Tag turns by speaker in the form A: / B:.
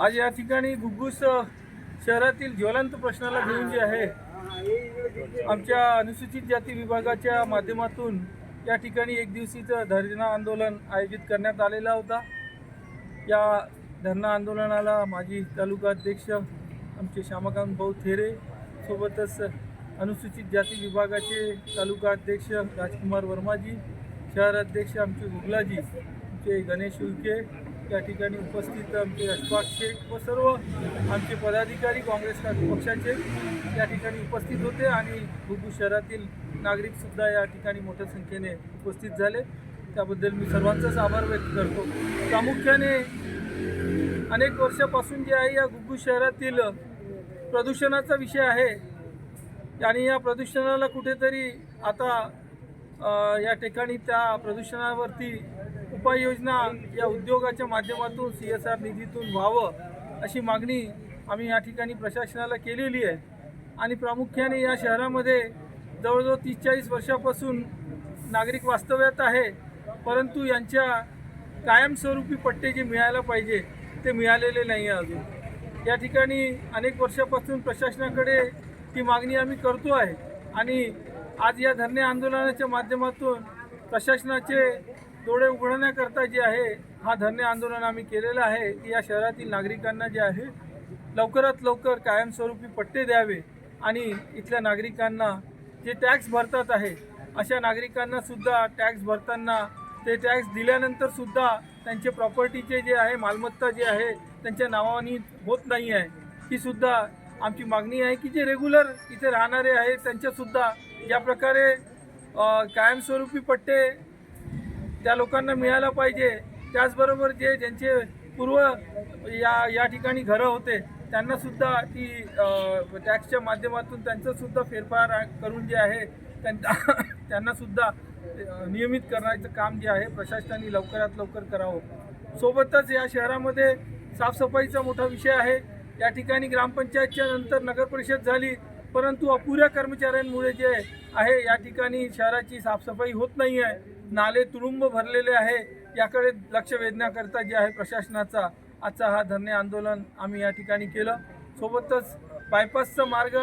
A: आज या ठिकाणी घुग्गुस शहरातील ज्वलंत प्रश्नाला घेऊन जे आहे आमच्या अनुसूचित जाती विभागाच्या माध्यमातून या ठिकाणी एक दिवसीचं धरणा आंदोलन आयोजित करण्यात आलेला होता. या धरणा आंदोलनाला माजी तालुका अध्यक्ष आमचे श्यामकांत भाऊ थेरे सोबतच अनुसूचित जाती विभागाचे तालुका अध्यक्ष राजकुमार वर्माजी शहर अध्यक्ष आमचे गुगलाजी आमचे गणेश उईके या ठिकाणी उपस्थित आमचे अशफाक शेख व सर्व आमचे पदाधिकारी काँग्रेस पक्षाचे या ठिकाणी उपस्थित होते आणि गुगू शहरातील नागरिकसुद्धा या ठिकाणी मोठ्या संख्येने उपस्थित झाले. त्याबद्दल मी सर्वांचाच आभार व्यक्त करतो. प्रामुख्याने अनेक वर्षापासून जे आहे या गुग्गू शहरातील प्रदूषणाचा विषय आहे आणि या प्रदूषणाला कुठेतरी आता या ठिकाणी त्या प्रदूषणावरती उपाययोजना या उद्योगाच्या माध्यमातून सी एस आर निधीतून व्हावं अशी मागणी आम्ही या ठिकाणी प्रशासनाला केलेली आहे. आणि प्रामुख्याने या शहरामध्ये जवळजवळ तीस चाळीस वर्षापासून नागरिक वास्तव्यात आहे. परंतु यांच्या कायमस्वरूपी पट्टे जे मिळायला पाहिजे ते मिळालेले नाही आहे अजून. या ठिकाणी अनेक वर्षापासून प्रशासनाकडे ती मागणी आम्ही करतो आहे. आणि आज या धरणे आंदोलनाच्या माध्यमातून प्रशासनाचे डोळे उघडण्याकरता जे आहे हा धरणे आंदोलन आम्ही केलेलं आहे. की या शहरातील नागरिकांना जे आहे लवकरात लवकर कायमस्वरूपी पट्टे द्यावे आणि इथल्या नागरिकांना जे टॅक्स भरतात आहे अशा नागरिकांना सुद्धा टॅक्स भरताना ते टॅक्स दिल्यानंतर सुद्धा त्यांचे प्रॉपर्टीचे जे आहे मालमत्ता जे आहे त्यांच्या नावानी होत नाही आहे. ही सुद्धा आमची मागणी आहे की जे रेग्युलर इथे राहणारे आहेत त्यांच्यासुद्धा ज्या प्रकारे कायमस्वरूपी पट्टे त्या लोकांना मिळायला पाहिजे. त्याचबरोबर जे ज्यांचे पूर्व या या ठिकाणी घरं होते त्यांनासुद्धा ती टॅक्सच्या माध्यमातून त्यांचंसुद्धा फेरफार करून जे आहे त्यांना त्यांनासुद्धा नियमित करण्याचं काम जे आहे प्रशासनाने लवकरात लवकर करावं. सोबतच या शहरामध्ये साफसफाईचा मोठा विषय आहे. या ठिकाणी ग्रामपंचायतच्या नंतर नगरपरिषद झाली परंतु अपुऱ्या कर्मचाऱ्यांमुळे जे आहे या ठिकाणी शहराची साफसफाई होत नाही आहे नाले तुडुंब भरलेले आहे. याकडे लक्ष वेधण्याकरता जे आहे प्रशासनाचा आजचा हा धरणे आंदोलन आम्ही या ठिकाणी केलं. सोबतच बायपासचा मार्ग